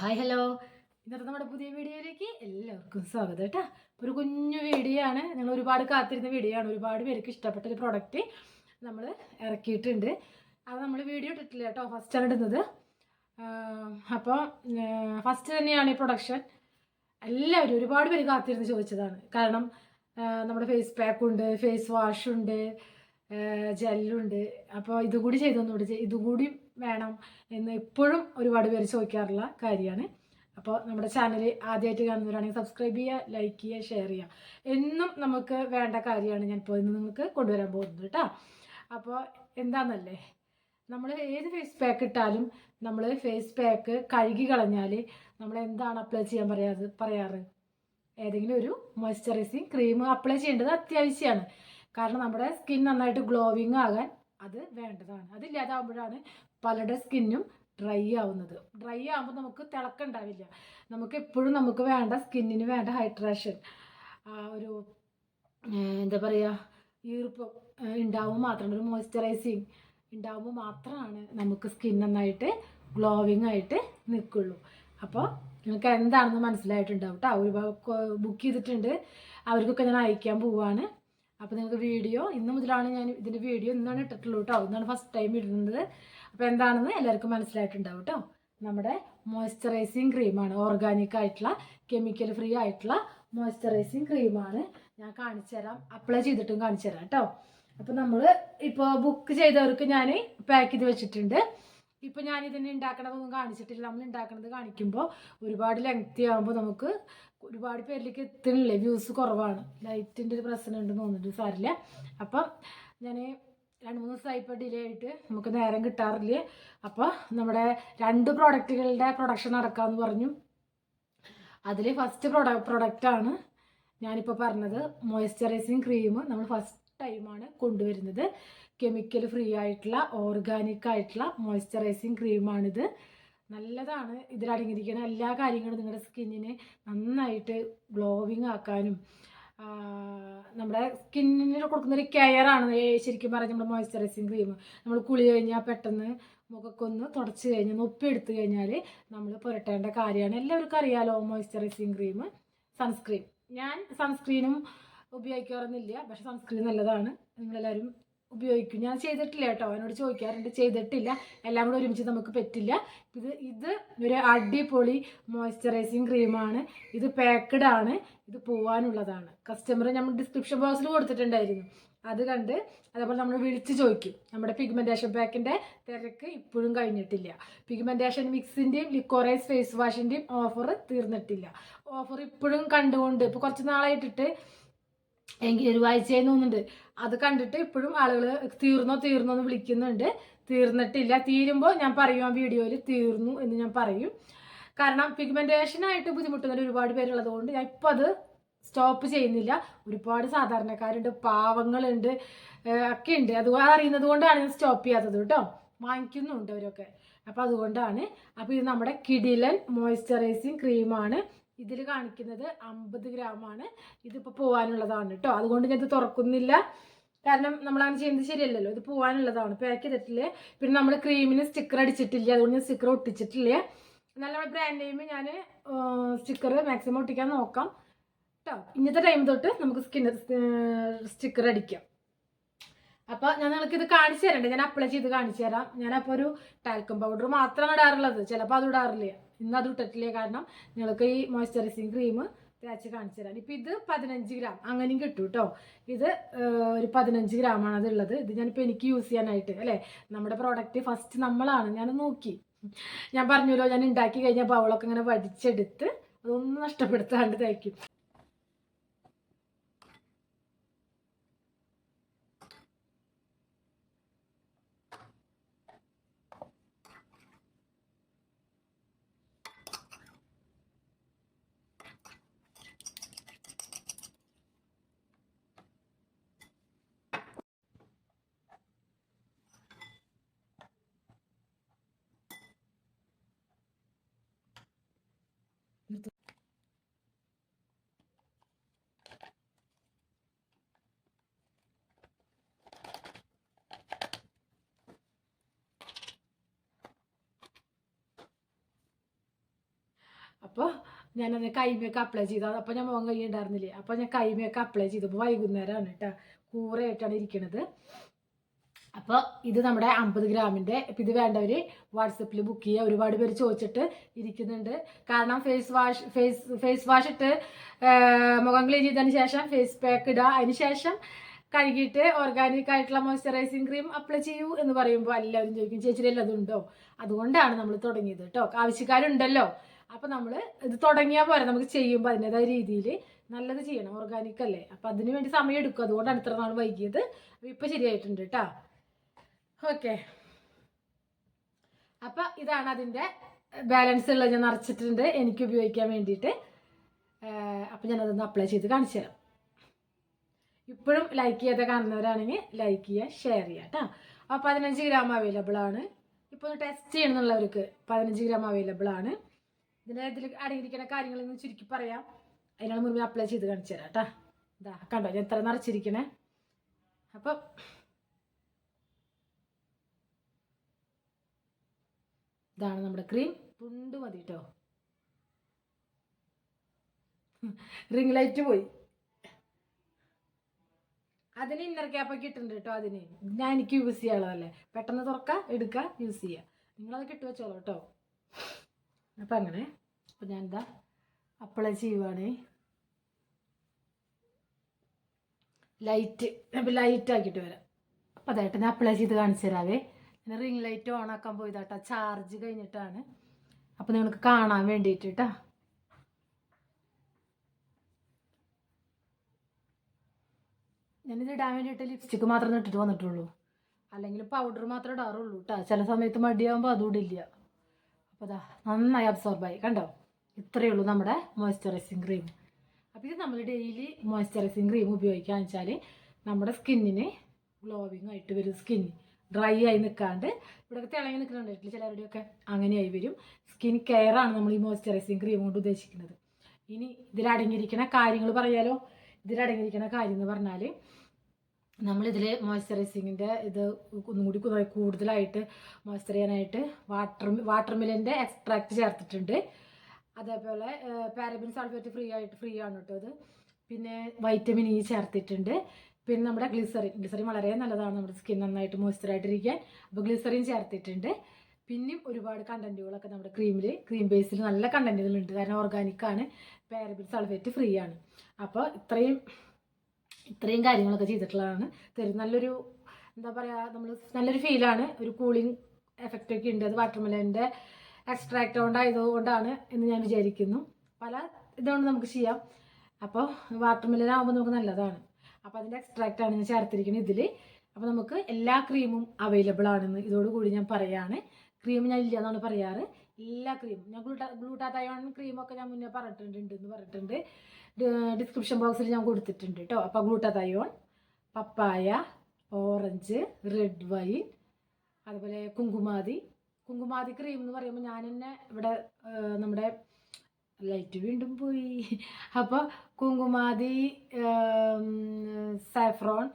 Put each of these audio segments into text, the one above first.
Hi hello. ഇന്നത്തെ നമ്മുടെ പുതിയ വീഡിയോയിലേക്ക് എല്ലാവർക്കും സ്വാഗതം കേട്ടോ. ഒരു കുഞ്ഞു വീഡിയോ ആണ്. നിങ്ങൾ ഒരുപാട് കാത്തിരുന്ന വീഡിയോ ആണ്. ഒരുപാട് പേർക്ക് ഇഷ്ടപ്പെട്ട ഒരു പ്രൊഡക്റ്റ് നമ്മൾ ഇറക്കിയിട്ടുണ്ട്. അത് നമ്മൾ വീഡിയോ ഇട്ടിട്ടില്ല കേട്ടോ. ആണ് ഇടുന്നത്. അപ്പോൾ ഫസ്റ്റ് തന്നെയാണ് ഈ പ്രൊഡക്ഷൻ എല്ലാവരും ഒരുപാട് പേര് കാത്തിരുന്ന് ചോദിച്ചതാണ്. കാരണം നമ്മുടെ ഫേസ് പാക്ക് ഉണ്ട് ഫേസ് വാഷ് ഉണ്ട് ജെല്ലുണ്ട് അപ്പോൾ ഇതുകൂടി ചെയ്തൊന്നുകൂടി ചെയ്- ഇതുകൂടി വേണം എന്ന് എപ്പോഴും ഒരുപാട് പേര് ചോദിക്കാറുള്ള കാര്യമാണ്. അപ്പോൾ നമ്മുടെ ചാനൽ ആദ്യമായിട്ട് കാണുന്നവരാണെങ്കിൽ സബ്സ്ക്രൈബ് ചെയ്യുക ലൈക്ക് ചെയ്യുക ഷെയർ ചെയ്യുക. എന്നും നമുക്ക് വേണ്ട കാര്യമാണ് ഞാൻ ഇപ്പോൾ ഇന്ന് നിങ്ങൾക്ക് കൊണ്ടുവരാൻ പോകുന്നത് കേട്ടോ. അപ്പോൾ എന്താണെന്നല്ലേ നമ്മൾ ഏത് ഫേസ് പാക്ക് ഇട്ടാലും നമ്മൾ ഫേസ് പാക്ക് കഴുകി കളഞ്ഞാൽ നമ്മൾ എന്താണ് അപ്ലൈ ചെയ്യാൻ പറയാറ് പറയാറ്? ഏതെങ്കിലും ഒരു മോയ്സ്ചറൈസിങ് ക്രീം അപ്ലൈ ചെയ്യേണ്ടത് അത്യാവശ്യമാണ്. കാരണം നമ്മുടെ സ്കിൻ നന്നായിട്ട് ഗ്ലോവിങ് ആകാൻ അത് വേണ്ടതാണ്. അതില്ലാതാവുമ്പോഴാണ് പലരുടെ സ്കിന്നും ഡ്രൈ ആവുന്നത്. ഡ്രൈ ആകുമ്പോൾ നമുക്ക് തിളക്കുണ്ടാവില്ല. നമുക്ക് എപ്പോഴും നമുക്ക് വേണ്ട സ്കിന്നിന് വേണ്ട ഹൈഡ്രേഷൻ ഒരു എന്താ പറയുക ഈർപ്പം ഉണ്ടാവുമ്പോൾ മാത്രമാണ് ഒരു മോയ്സ്ചറൈസിങ് ഉണ്ടാവുമ്പോൾ മാത്രമാണ് നമുക്ക് സ്കിൻ നന്നായിട്ട് ഗ്ലോവിങ് ആയിട്ട് നിൽക്കുള്ളൂ അപ്പോൾ നിങ്ങൾക്ക് എന്താണെന്ന് മനസ്സിലായിട്ടുണ്ടാവും കേട്ടോ ഒരുപാട് ബുക്ക് ചെയ്തിട്ടുണ്ട്. അവർക്കൊക്കെ ഞാൻ അയക്കാൻ പോവാണ്. അപ്പോൾ നിങ്ങൾക്ക് വീഡിയോ ഇന്ന് മുതലാണ് ഞാൻ ഇതിന്റെ വീഡിയോ ഇന്നാണ് ഇട്ടിട്ടുള്ളൂ കേട്ടോ ഇന്നാണ് ഫസ്റ്റ് ടൈം ഇടുന്നത്. അപ്പോൾ എന്താണെന്ന് എല്ലാവർക്കും മനസ്സിലായിട്ടുണ്ടാവും കേട്ടോ നമ്മുടെ മോയ്സ്ചറൈസിങ് ക്രീമാണ് ഓർഗാനിക് ആയിട്ടുള്ള കെമിക്കൽ ഫ്രീ ആയിട്ടുള്ള മോയ്സ്ചറൈസിങ് ക്രീമാണ് ഞാൻ കാണിച്ചു തരാം. അപ്ലൈ ചെയ്തിട്ടും കാണിച്ചു തരാം കേട്ടോ അപ്പോൾ നമ്മൾ ഇപ്പോൾ ബുക്ക് ചെയ്തവർക്ക് ഞാൻ പാക്ക് ചെയ്ത് വെച്ചിട്ടുണ്ട്. ഇപ്പോൾ ഞാൻ ഇതിനെ ഉണ്ടാക്കണതൊന്നും കാണിച്ചിട്ടില്ല. നമ്മൾ ഉണ്ടാക്കണത് കാണിക്കുമ്പോൾ ഒരുപാട് ലെങ്തി ആകുമ്പോൾ നമുക്ക് ഒരുപാട് പേരിലേക്ക് എത്തണില്ലേ വ്യൂസ് കുറവാണ്. ലൈറ്റിന്റെ ഒരു പ്രശ്നം ഉണ്ടെന്ന് തോന്നുന്നുണ്ട് സാരില്ല അപ്പം ഞാൻ രണ്ട് മൂന്ന് ദിവസമായി ഇപ്പോൾ ഡിലേ ആയിട്ട് നമുക്ക് നേരം കിട്ടാറില്ല? അപ്പോൾ നമ്മുടെ രണ്ട് പ്രോഡക്റ്റുകളുടെ പ്രൊഡക്ഷൻ നടക്കാമെന്ന് പറഞ്ഞു. അതിൽ ഫസ്റ്റ് പ്രൊഡ പ്രൊഡക്റ്റാണ് ഞാനിപ്പോൾ പറഞ്ഞത് മോയ്സ്ചറൈസിങ് ക്രീം നമ്മൾ ഫസ്റ്റ് ടൈമാണ് കൊണ്ടുവരുന്നത്. കെമിക്കൽ ഫ്രീ ആയിട്ടുള്ള ഓർഗാനിക് ആയിട്ടുള്ള മോയ്സ്ചറൈസിങ് ക്രീമാണിത് നല്ലതാണ് ഇതിലടങ്ങിയിരിക്കുന്ന എല്ലാ കാര്യങ്ങളും നിങ്ങളുടെ സ്കിന്നിനെ നന്നായിട്ട് ഗ്ലോവിങ് ആക്കാനും നമ്മുടെ സ്കിന്നിന് കൊടുക്കുന്നൊരു കെയറാണ് ശരിക്കും പറഞ്ഞാൽ നമ്മുടെ മോയ്സ്ചറൈസിങ് ക്രീം നമ്മൾ കുളി കഴിഞ്ഞാൽ പെട്ടെന്ന് മുഖക്കൊന്ന് തുടച്ച് കഴിഞ്ഞ് ഒന്ന് എടുത്തു കഴിഞ്ഞാൽ നമ്മൾ പുരട്ടേണ്ട കാര്യമാണ്. എല്ലാവർക്കും അറിയാലോ മോയ്സ്ചറൈസിങ് ക്രീം സൺസ്ക്രീൻ ഞാൻ സൺസ്ക്രീനും ഉപയോഗിക്കാറൊന്നുമില്ല പക്ഷെ സൺസ്ക്രീൻ നല്ലതാണ്. നിങ്ങളെല്ലാവരും ഉപയോഗിക്കും. ഞാൻ ചെയ്തിട്ടില്ല കേട്ടോ. എന്നോട് ചോദിക്കാറുണ്ട്. ചെയ്തിട്ടില്ല. എല്ലാം കൂടെ ഒരുമിച്ച് നമുക്ക് പറ്റില്ല. ഇത് ഇത് ഒരു അടിപൊളി മോയ്സ്ചറൈസിങ് ക്രീമാണ് ഇത് പാക്കഡ് ആണ്. ഇത് പോവാനുള്ളതാണ്. കസ്റ്റമർ നമ്മൾ ഡിസ്ക്രിപ്ഷൻ ബോക്സിൽ കൊടുത്തിട്ടുണ്ടായിരുന്നു. അത് കണ്ട് അതേപോലെ നമ്മൾ വിളിച്ച് ചോദിക്കും. നമ്മുടെ പിഗ്മെന്റേഷൻ പാക്കിന്റെ തിരക്ക് ഇപ്പോഴും കഴിഞ്ഞിട്ടില്ല. പിഗ്മെന്റേഷൻ മിക്സിന്റെയും ലിക്കോറൈസ് ഫേസ് വാഷിന്റെയും ഓഫർ തീർന്നിട്ടില്ല. ഓഫർ ഇപ്പോഴും കണ്ടുകൊണ്ട് ഇപ്പോൾ കുറച്ച് നാളായിട്ടിട്ട് എങ്കിൽ ഒരു ആഴ്ചയായി തോന്നുന്നുണ്ട്. അത് കണ്ടിട്ട് ഇപ്പോഴും ആളുകൾ തീർന്നോ തീർന്നോ എന്ന് വിളിക്കുന്നുണ്ട്. തീർന്നിട്ടില്ല. തീരുമ്പോൾ ഞാൻ പറയും ആ വീഡിയോയിൽ തീർന്നു എന്ന് ഞാൻ പറയും. കാരണം പിഗ്മെന്റേഷനായിട്ട് ബുദ്ധിമുട്ടുന്ന ഒരുപാട് പേരുള്ളത് കൊണ്ട് ഞാൻ ഇപ്പോൾ അത് സ്റ്റോപ്പ് ചെയ്യുന്നില്ല. ഒരുപാട് സാധാരണക്കാരുണ്ട് പാവങ്ങളുണ്ട് ഒക്കെ ഉണ്ട് അത് അറിയുന്നത് കൊണ്ടാണ് ഞാൻ സ്റ്റോപ്പ് ചെയ്യാത്തത് കേട്ടോ. വാങ്ങിക്കുന്നുണ്ട് അവരൊക്കെ. അപ്പോൾ അതുകൊണ്ടാണ്. അപ്പോൾ ഇത് നമ്മുടെ കിഡിലൻ മോയ്സ്ചറൈസിങ് ക്രീമാണ് ഇതിൽ കാണിക്കുന്നത് അമ്പത് ഗ്രാമാണ് ഇതിപ്പോൾ പോകാനുള്ളതാണ് കേട്ടോ അതുകൊണ്ട് ഞാൻ ഇത് തുറക്കുന്നില്ല. കാരണം നമ്മൾ അങ്ങനെ ചെയ്യുന്നത് ശരിയല്ലല്ലോ. ഇത് പോകാനുള്ളതാണ് പാക്ക് ചെയ്തിട്ടില്ലേ. പിന്നെ നമ്മൾ ക്രീമിന് സ്റ്റിക്കർ അടിച്ചിട്ടില്ല. അതുകൊണ്ട് ഞാൻ സ്റ്റിക്കർ ഒട്ടിച്ചിട്ടില്ല. എന്നാൽ നമ്മുടെ ബ്രാൻഡ് നെയിം ഞാൻ സ്റ്റിക്കർ മാക്സിമം ഒട്ടിക്കാൻ നോക്കാം. കേട്ടോ ഇന്നത്തെ ടൈം തൊട്ട് നമുക്ക് സ്കിൻ സ്റ്റിക്കർ അടിക്കാം. അപ്പോൾ ഞാൻ നിങ്ങൾക്ക് ഇത് കാണിച്ചു തരണ്ടേ. ഞാൻ അപ്ലൈ ചെയ്ത് കാണിച്ചു തരാം. ഞാനപ്പോൾ ഒരു ടാൽക്കം പൗഡർ മാത്രമാണ് ഇടാറുള്ളത്. ചിലപ്പോൾ അത് ഇടാറില്ല. ഇന്ന് അത് ഇട്ടിട്ടില്ല? കാരണം നിങ്ങൾക്ക് ഈ മോയ്സ്ചറൈസിങ് ക്രീം തേച്ച് കാണിച്ചു തരാം. ഇപ്പം ഇത് പതിനഞ്ച് ഗ്രാം അങ്ങനെയും കിട്ടും കേട്ടോ ഇത് ഒരു പതിനഞ്ച് ഗ്രാമാണ് അതുള്ളത്. ഇത് ഞാനിപ്പോൾ എനിക്ക് യൂസ് ചെയ്യാനായിട്ട് അല്ലേ? നമ്മുടെ പ്രോഡക്റ്റ് ഫസ്റ്റ് നമ്മളാണ്. ഞാൻ നോക്കി. ഞാൻ പറഞ്ഞല്ലോ ഞാൻ ഉണ്ടാക്കി കഴിഞ്ഞാൽ ബൗളൊക്കെ ഇങ്ങനെ വടിച്ചെടുത്ത് അതൊന്നും നഷ്ടപ്പെടുത്താണ്ട് തയ്ക്കും അപ്പോൾ ഞാനത് കൈമയൊക്കെ അപ്ലൈ ചെയ്തു അപ്പോൾ ഞാൻ മോൻ കൈ ഉണ്ടായിരുന്നില്ലേ അപ്പോൾ ഞാൻ കൈമയൊക്കെ അപ്ലൈ ചെയ്തപ്പോൾ വൈകുന്നേരമാണ് കേട്ടോ. കൂറയായിട്ടാണ് ഇരിക്കണത്. അപ്പോൾ ഇത് നമ്മുടെ അമ്പത് ഗ്രാമിന്റെ ഇപ്പം ഇത് വേണ്ടവർ വാട്സപ്പിൽ ബുക്ക് ചെയ്യുക ഒരുപാട് പേര് ചോദിച്ചിട്ട് ഇരിക്കുന്നുണ്ട്. കാരണം face wash face face wash ഇട്ട് മുഖം ക്ലീൻ ചെയ്തതിന് ശേഷം ഫേസ് പാക്ക് ഇടുക അതിന് ശേഷം കഴുകിയിട്ട് ഓർഗാനിക് ആയിട്ടുള്ള മോയ്സ്ചറൈസിങ് ക്രീം അപ്ലൈ ചെയ്യൂ എന്ന് പറയുമ്പോൾ എല്ലാവരും ചോദിക്കും ചേച്ചിയിൽ അതുണ്ടോ അതുകൊണ്ടാണ് നമ്മൾ തുടങ്ങിയത് കേട്ടോ. ആവശ്യക്കാരുണ്ടല്ലോ. അപ്പോൾ നമ്മൾ ഇത് തുടങ്ങിയാൽ പോരാ നമുക്ക് ചെയ്യുമ്പോൾ അതിന്റെതായ രീതിയിൽ നല്ലത് ചെയ്യണം ഓർഗാനിക് അല്ലേ? അപ്പോൾ അതിന് വേണ്ടി സമയം എടുക്കും. അതുകൊണ്ടാണ് ഇത്ര നാൾ വൈകിയത്. അപ്പോൾ ഇപ്പോൾ ശരിയായിട്ടുണ്ട് കേട്ടോ ഓക്കെ അപ്പം ഇതാണ് അതിന്റെ ബാലൻസ് ഉള്ളത് ഞാൻ നിറച്ചിട്ടുണ്ട്. എനിക്ക് ഉപയോഗിക്കാൻ വേണ്ടിയിട്ട്. അപ്പം ഞാനതൊന്ന് അപ്ലൈ ചെയ്ത് കാണിച്ചു തരാം. ഇപ്പോഴും ലൈക്ക് ചെയ്യാതെ കാണുന്നവരാണെങ്കിൽ ലൈക്ക് ചെയ്യുക ഷെയർ ചെയ്യുക കേട്ടോ അപ്പോൾ പതിനഞ്ച് ഗ്രാം അവൈലബിൾ ആണ്. ഇപ്പോൾ ഒന്ന് ടെസ്റ്റ് ചെയ്യണമെന്നുള്ളവർക്ക് പതിനഞ്ച് ഗ്രാം അവൈലബിൾ ആണ്. ഇതിന്റെ ഇതിൽ അടങ്ങിയിരിക്കുന്ന കാര്യങ്ങളൊന്ന് ചുരുക്കി പറയാം. അതിനാണ് മുമ്പ് അപ്ലൈ ചെയ്ത് കാണിച്ചു തരാം കേട്ടോ ഇതാ കണ്ടോ? ഞാൻ എത്ര നിറച്ചിരിക്കണേ. അപ്പം ഇതാണ് നമ്മുടെ ക്രീം തുണ്ട് മതി കേട്ടോ റിംഗ് ലൈറ്റ് പോയി. അതിന് ഇന്നർ ക്യാപ്പൊക്കെ ഇട്ടിട്ടുണ്ട് കേട്ടോ അതിന്. ഞാൻ എനിക്ക് യൂസ് ചെയ്യാനുള്ളതല്ലേ പെട്ടെന്ന് തുറക്കുക എടുക്കുക യൂസ് ചെയ്യുക നിങ്ങളത് കിട്ടുവച്ചോളൂ കേട്ടോ അപ്പം അങ്ങനെ. അപ്പം ഞാൻ എന്താ അപ്ലൈ ചെയ്യുവാണ്. ലൈറ്റ് അപ്പം ലൈറ്റ് ആക്കിയിട്ട് വരാം. അപ്പം അതായിട്ട് ഞാൻ അപ്ലൈ ചെയ്ത് കാണിച്ചു തരാവേ. ഞാൻ റിംഗ് ലൈറ്റ് ഓൺ ആക്കാൻ പോയതാട്ടോ. ചാർജ് കഴിഞ്ഞിട്ടാണ്. അപ്പം നിങ്ങൾക്ക് കാണാൻ വേണ്ടിയിട്ട് കേട്ടോ ഞാനിത് ഇടാൻ വേണ്ടിയിട്ട് ലിപ്സ്റ്റിക്ക് മാത്രം ഇട്ടിട്ട് വന്നിട്ടുള്ളൂ. അല്ലെങ്കിൽ പൗഡർ മാത്രമേ ഇടാറുള്ളൂ കേട്ടോ ചില സമയത്ത് മടിയാകുമ്പോൾ അതും ഇടില്ല. അപ്പോൾ അതാ നന്നായി അബ്സോർബായി കണ്ടോ? ഇത്രയേ ഉള്ളൂ നമ്മുടെ മോയ്സ്ചറൈസിങ് ക്രീം അപ്പോൾ ഇത് നമ്മൾ ഡെയിലി മോയ്സ്ചറൈസിങ് ക്രീം ഉപയോഗിക്കാന്ന് വെച്ചാൽ നമ്മുടെ സ്കിന്നിന് ഗ്ലോവിങ് ആയിട്ട് വരും സ്കിൻ ഡ്രൈ ആയി നിൽക്കാണ്ട് ഇവിടെ തിളങ്ങി നിൽക്കുന്നുണ്ടായിട്ടില്ല ചിലരുടെയൊക്കെ അങ്ങനെയായി വരും. സ്കിൻ കെയർ ആണ് നമ്മൾ ഈ മോയ്സ്ചറൈസിങ് ക്രീം കൊണ്ട് ഉദ്ദേശിക്കുന്നത്. ഇനി ഇതിലടങ്ങിയിരിക്കുന്ന കാര്യങ്ങൾ പറയാലോ? ഇതിലടങ്ങിയിരിക്കുന്ന കാര്യം എന്ന് പറഞ്ഞാൽ നമ്മളിതിൽ മോയ്സ്ചറൈസിങ്ങിന്റെ ഇത് ഒന്നും കൂടി കൂടുതലായിട്ട് മോയ്സ്ചർ ചെയ്യാനായിട്ട് വാട്ടർ വാട്ടർ മിലിന്റെ എക്സ്ട്രാക്ട് ചേർത്തിട്ടുണ്ട്. അതേപോലെ പാരബിൻ സൾഫേറ്റ് ഫ്രീ ആയിട്ട് ഫ്രീ ആണ് കേട്ടോ ഇത്. പിന്നെ വൈറ്റമിൻ ഇ ചേർത്തിട്ടുണ്ട്. പിന്നെ നമ്മുടെ ഗ്ലിസറിൻ. ഗ്ലിസറിൻ വളരെ നല്ലതാണ്. നമ്മുടെ സ്കിൻ നന്നായിട്ട് മോയ്സ്ചറായിട്ടിരിക്കാൻ അപ്പോൾ ഗ്ലിസറിൻ ചേർത്തിട്ടുണ്ട്. പിന്നെയും ഒരുപാട് കണ്ടന്റുകളൊക്കെ നമ്മുടെ ക്രീമിൽ ക്രീം ബേസിൽ നല്ല കണ്ടന്റുകളുണ്ട് കാരണം ഓർഗാനിക് ആണ്. പാരബിൻ സൾഫേറ്റ് ഫ്രീ ആണ്. അപ്പോൾ ഇത്രയും ഇത്രയും കാര്യങ്ങളൊക്കെ ചെയ്തിട്ടുള്ളതാണ്. തരും നല്ലൊരു എന്താ പറയുക നമ്മൾ നല്ലൊരു ഫീലാണ് ഒരു കൂളിംഗ് എഫക്റ്റൊക്കെ ഉണ്ട്. അത് വാട്ടർമെലന്റെ എക്സ്ട്രാക്ട് കൊണ്ടായതുകൊണ്ടാണ് എന്ന് ഞാൻ വിചാരിക്കുന്നു. പല ഇതുകൊണ്ട് നമുക്ക് ചെയ്യാം. അപ്പോൾ വാട്ടർമെലൻ ആകുമ്പോൾ നമുക്ക് നല്ലതാണ്. അപ്പോൾ അതിന്റെ എക്സ്ട്രാക്റ്റ് ആണ് ഞാൻ ചേർത്തിരിക്കുന്നത് ഇതിൽ അപ്പോൾ നമുക്ക് എല്ലാ ക്രീമും അവൈലബിൾ ആണെന്ന് ഇതോടുകൂടി ഞാൻ പറയാണ്. ക്രീം ഞാൻ ഇല്ല എന്നാണ് പറയാറ്. എല്ലാ ക്രീമും ഞാൻ ഗ്ലൂട്ടാ ഗ്ലൂട്ടാതയോൺ ക്രീമൊക്കെ ഞാൻ മുന്നേ പറഞ്ഞിട്ടുണ്ട് എന്ന് പറഞ്ഞിട്ടുണ്ട്. ഡിസ്ക്രിപ്ഷൻ ബോക്സിൽ ഞാൻ കൊടുത്തിട്ടുണ്ട് കേട്ടോ. അപ്പോൾ glutathione papaya orange red wine അതുപോലെ കുങ്കുമാതി കുങ്കുമാതി ക്രീം എന്ന് പറയുമ്പോൾ ഞാൻ തന്നെ ഇവിടെ നമ്മുടെ ലൈറ്റ് വീണ്ടും പോയി. അപ്പോൾ Kumkumadi saffron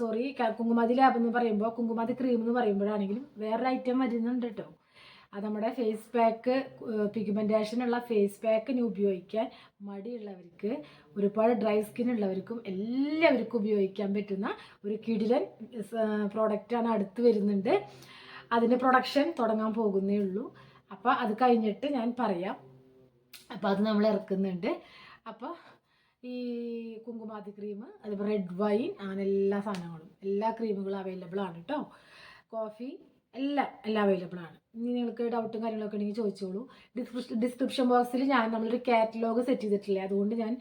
sorry Kumkumadi lab എന്ന് പറയുമ്പോൾ കുങ്കുമാതി ക്രീം എന്ന് പറയുമ്പോഴാണെങ്കിലും വേറൊരു ഐറ്റം വരുന്നുണ്ട് കേട്ടോ അത് നമ്മുടെ ഫേസ് പാക്ക് പിഗ്മെന്റേഷൻ ഉള്ള ഫേസ് പാക്കിന് ഉപയോഗിക്കാൻ മടിയുള്ളവർക്ക് ഒരുപാട് ഡ്രൈ സ്കിൻ ഉള്ളവർക്കും എല്ലാവർക്കും ഉപയോഗിക്കാൻ പറ്റുന്ന ഒരു കിടിലൻ പ്രോഡക്റ്റാണ് അടുത്ത് വരുന്നുണ്ട്. അതിന്റെ പ്രൊഡക്ഷൻ തുടങ്ങാൻ പോകുന്നേ ഉള്ളൂ. അപ്പോൾ അത് കഴിഞ്ഞിട്ട് ഞാൻ പറയാം. അപ്പോൾ അത് നമ്മൾ ഇറക്കുന്നുണ്ട്. അപ്പോൾ ഈ കുങ്കുമാതി ക്രീം അതുപോലെ റെഡ് വൈൻ അങ്ങനെ എല്ലാ സാധനങ്ങളും എല്ലാ ക്രീമുകളും അവൈലബിൾ ആണ് കേട്ടോ കോഫി എല്ലാം എല്ലാം അവൈലബിൾ ആണ്. ഇനി നിങ്ങൾക്ക് ഡൗട്ടും കാര്യങ്ങളൊക്കെ ഉണ്ടെങ്കിൽ ചോദിച്ചോളൂ. ഡിസ്ക്രിപ്ഷൻ ഡിസ്ക്രിപ്ഷൻ ബോക്സിൽ ഞാൻ നമ്മളൊരു കാറ്റലോഗ് സെറ്റ് ചെയ്തിട്ടില്ല? അതുകൊണ്ട് ഞാൻ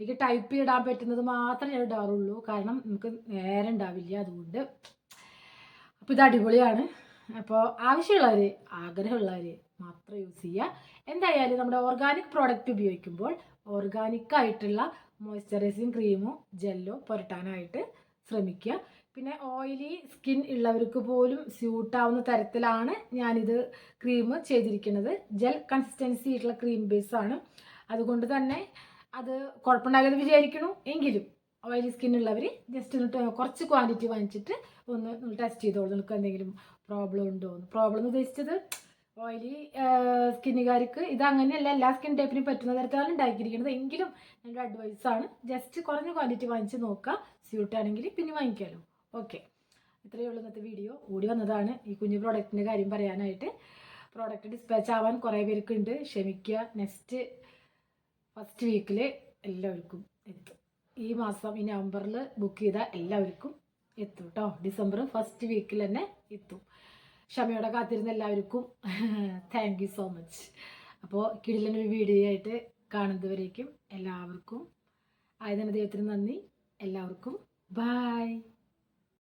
എനിക്ക് ടൈപ്പ് ചെയ്തിടാൻ പറ്റുന്നത് മാത്രമേ ഞാൻ ഇടാറുള്ളൂ. കാരണം നമുക്ക് നേരം ഉണ്ടാവില്ല അതുകൊണ്ട്. അപ്പോൾ ഇത് അടിപൊളിയാണ്. അപ്പോൾ ആവശ്യമുള്ളവർ ആഗ്രഹമുള്ളവർ മാത്രം യൂസ് ചെയ്യുക. എന്തായാലും നമ്മുടെ ഓർഗാനിക് പ്രോഡക്റ്റ് ഉപയോഗിക്കുമ്പോൾ ഓർഗാനിക്കായിട്ടുള്ള മോയ്സ്ചറൈസിങ് ക്രീമോ ജെല്ലോ പുരട്ടാനായിട്ട് ശ്രമിക്കുക. പിന്നെ ഓയിലി സ്കിൻ ഉള്ളവർക്ക് പോലും സ്യൂട്ടാവുന്ന തരത്തിലാണ് ഞാനിത് ക്രീം ചെയ്തിരിക്കുന്നത്. ജെൽ കൺസിസ്റ്റൻസി ആയിട്ടുള്ള ക്രീം ബേസ് ആണ്. അതുകൊണ്ട് തന്നെ അത് കുഴപ്പമുണ്ടാകരുത് വിചാരിക്കണു എങ്കിലും ഓയിലി സ്കിൻ ഉള്ളവർ ജസ്റ്റ് ഒന്ന് കുറച്ച് ക്വാണ്ടിറ്റി വാങ്ങിച്ചിട്ട് ഒന്ന് ടെസ്റ്റ് ചെയ്തോളൂ. നിങ്ങൾക്ക് എന്തെങ്കിലും പ്രോബ്ലം ഉണ്ടോ പ്രോബ്ലം എന്ന് ഉദ്ദേശിച്ചത് ഓയിലി സ്കിന്നുകാർക്ക് ഇത് അങ്ങനെയല്ല എല്ലാ സ്കിൻ ടൈപ്പിനും പറ്റുന്ന തരത്തിലാണ് ഉണ്ടാക്കിയിരിക്കുന്നത്. എങ്കിലും എന്റെ അഡ്വൈസാണ് ജസ്റ്റ് കുറഞ്ഞ ക്വാണ്ടിറ്റി വാങ്ങിച്ച് നോക്കുക. സ്യൂട്ട് ആണെങ്കിൽ പിന്നെ വാങ്ങിക്കാമല്ലോ ഓക്കെ ഇത്രയേ ഉള്ളൂ ഇന്നത്തെ വീഡിയോ ഓടി വന്നതാണ് ഈ കുഞ്ഞു പ്രോഡക്റ്റിന്റെ കാര്യം പറയാനായിട്ട്. പ്രോഡക്റ്റ് ഡിസ്പാച്ച് ആവാൻ കുറേ പേർക്കുണ്ട്. ക്ഷമിക്കുക. നെക്സ്റ്റ് ഫസ്റ്റ് വീക്കിൽ എല്ലാവർക്കും. എത്തും ഈ മാസം ഈ നവംബറിൽ ബുക്ക് ചെയ്ത എല്ലാവർക്കും എത്തും കേട്ടോ ഡിസംബർ ഫസ്റ്റ് വീക്കിൽ തന്നെ എത്തും. ക്ഷമയോടെ കാത്തിരുന്ന എല്ലാവർക്കും താങ്ക് യു സോ മച്ച് അപ്പോൾ കിടിലനൊരു വീഡിയോ ആയിട്ട് കാണുന്നതുവരേക്കും എല്ലാവർക്കും. ആയതന ദൈവത്തിന് നന്ദി. എല്ലാവർക്കും ബായ്